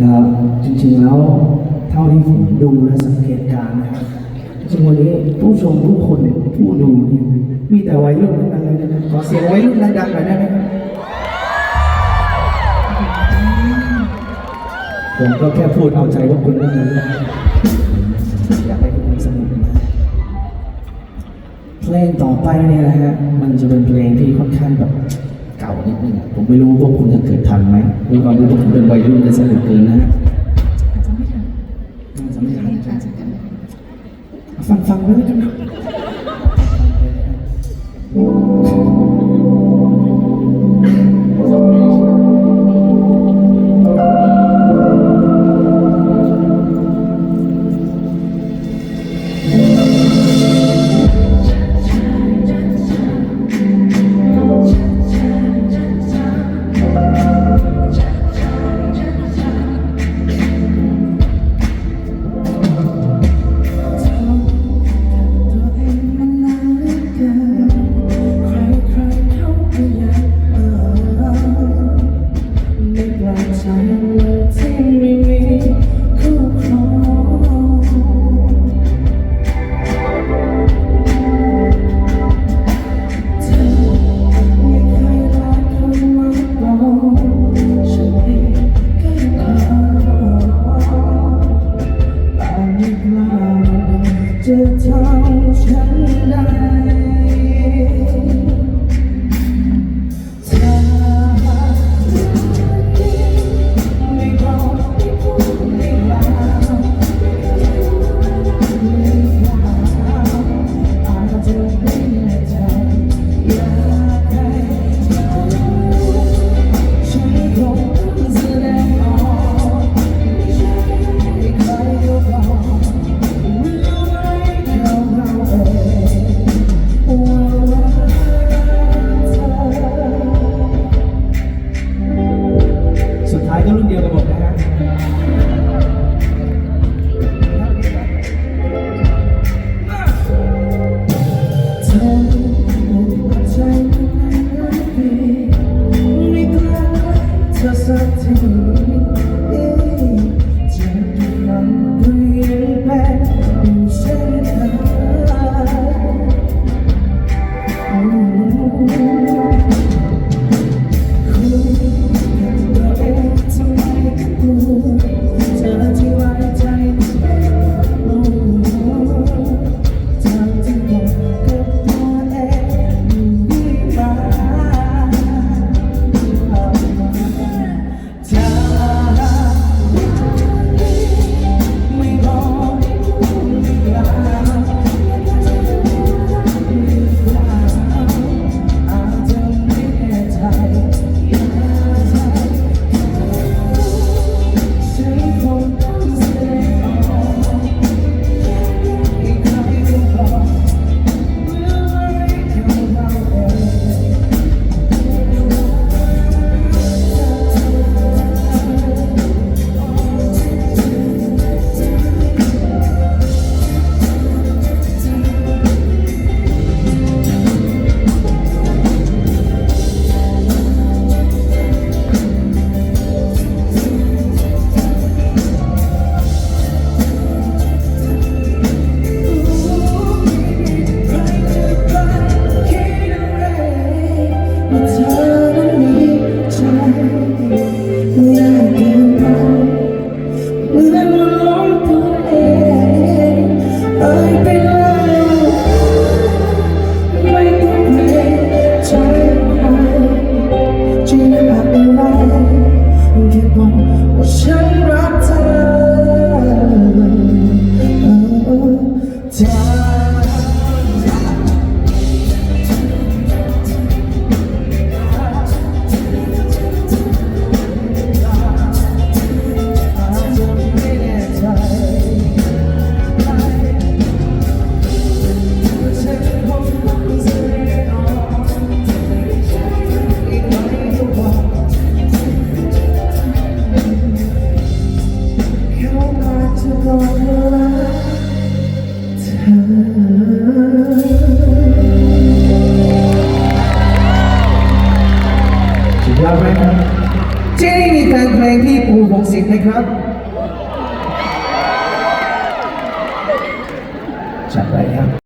ก็จริงๆแล้วเท่าที่ผมดูและสังเกตการณ์นะครับจริงวันนี้ผู้ชมทุกคนผู้ดูเนี่ยมีแต่วัยรุ่นทั้งนั้นเลยนะครับขอเสียงวัยรุ่นดังๆหน่อยได้ไหมครับผมก็แค่พูดเอาใจว่าคุณนั่นเองอยากให้ทุกคนสนุกเพลงต่อไปเนี่ยนะฮะมันจะเป็นเพลงที่ค่อนข้างแบบ นิดนึงอะผมไม่รู้พวกคุณจะเกิดทันไหมด้วยความที่พวกผมเป็นวัยรุ่นกันซะเหลือเกินนะฮะอาจจะไม่ทันน่าจะไม่ทันอาจจะกันฟังฟังๆไว้แล้วกันนะ จะทำฉันได้ สุดยอดไหมครับเจนี่มีแฟนเพลงที่ปูพงศิษฐ์ไหมครับ จัดไปครับ